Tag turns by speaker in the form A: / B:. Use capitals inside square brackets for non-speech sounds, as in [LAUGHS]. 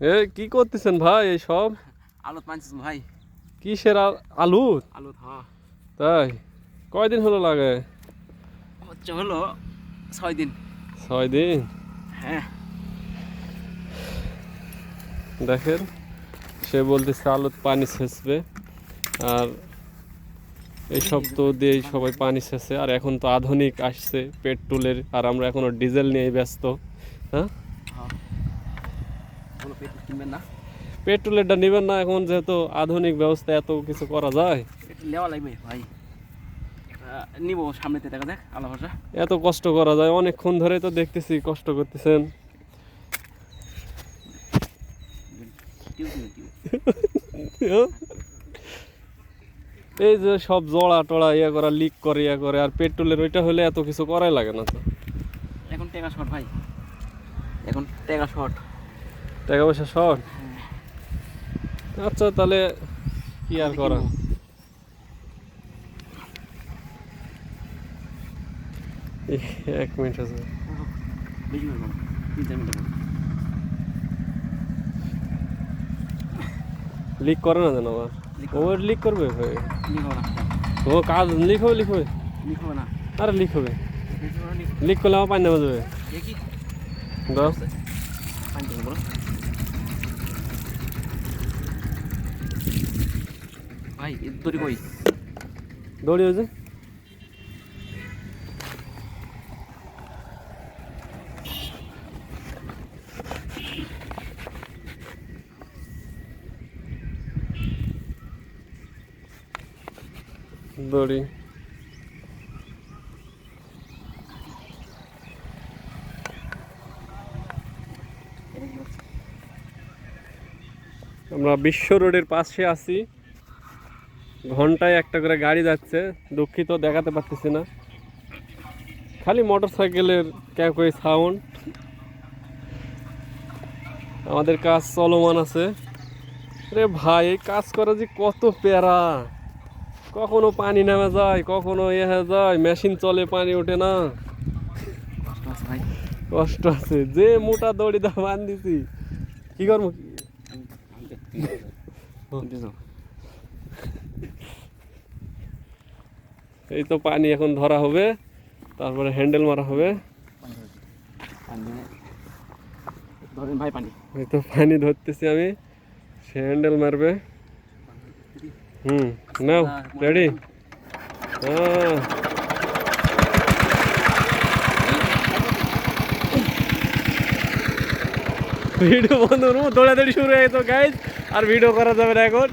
A: এ কি করতেছেন ভাই এই সব
B: আলুত মানছিস ভাই।
A: কিসের আ- আলু
B: আলুত? হ্যাঁ
A: তাই? কয়দিন হলো লাগে?
B: হচ্ছে হলো ছয় দিন।
A: ছয় দিন?
B: হ্যাঁ।
A: দেখেন সে বলতেছে আলুত পানি ছেঁচবে। আর এইসব তো দিয়েই সবাই পানি ছেঁচে। আর এখন তো আধুনিক আসছে পেট্রোলের আর আমরা এখনও ডিজেল নিয়ে ব্যস্ত। হ্যাঁ?
B: হ্যাঁ বলো পেট কিনবেন না?
A: পেট্রোলেরটা নেবেন না এখন যেহেতু আধুনিক ব্যবস্থা এত কিছু করা যায়।
B: নেওয়া লাগবে ভাই। নিবো সামনেতে দেখা দেখ আলো ভরসা।
A: এত কষ্ট করা যায় অনেকক্ষণ ধরে তো দেখতেছি কষ্ট করতেছেন। [LAUGHS] এই যে সব জড়া টড়া ইয়া করা লিক করে ইয়া করে আর পেট্রোলের ওইটা হলে এত কিছু করাই লাগে না তো।
B: এখন টেকা শট ভাই। এখন টেকা শট।
A: টাকা পয়সা শর্ট আচ্ছা তাহলে কি আর করা? এক মিনিট আছে। লিক করে না যেন আবার? ওর লিক করবে? ভাই। ও কাজ লিক হবে লিক হবে?
B: না।
A: আরে লিক হবে। লিক করলে আমার পানি নেমে যাবে।
B: দেখি।
A: দাও
B: পানি থেকে বলো ভাই এর দড়ি কই
A: দৌড়ি হয়েছে আমরা বিশ্ব রোডের পাশে আছি। ঘন্টায় একটা করে গাড়ি যাচ্ছে দুঃখিত দেখাতে পারতেছি না। খালি মোটর সাইকেলের ক্যাক ওই সাউন্ড আমাদের কাজ চলমান আছে। রে ভাই এই কাজ করা যে কত প্যারা। কখনো পানি নেমে যায় কখনো ইয়ে হয়ে যায় মেশিন চলে পানি ওঠে না।
B: কষ্ট আছে
A: কষ্ট আছে। যে মোটা দড়ি দা বান দিছি কি করব? এই তো পানি এখন ধরা হবে তারপরে হ্যান্ডেল মারা হবে।
B: পানি
A: এই তো পানি ধরতেছি আমি সে হ্যান্ডেল মারবে। হুম নাও রেডি হ্যাঁ। ভিডিও বন্ধ করব দৌড়াদৌড়ি শুরু হয়ে গেছে গাইজ আর ভিডিও করা যাবে না এখন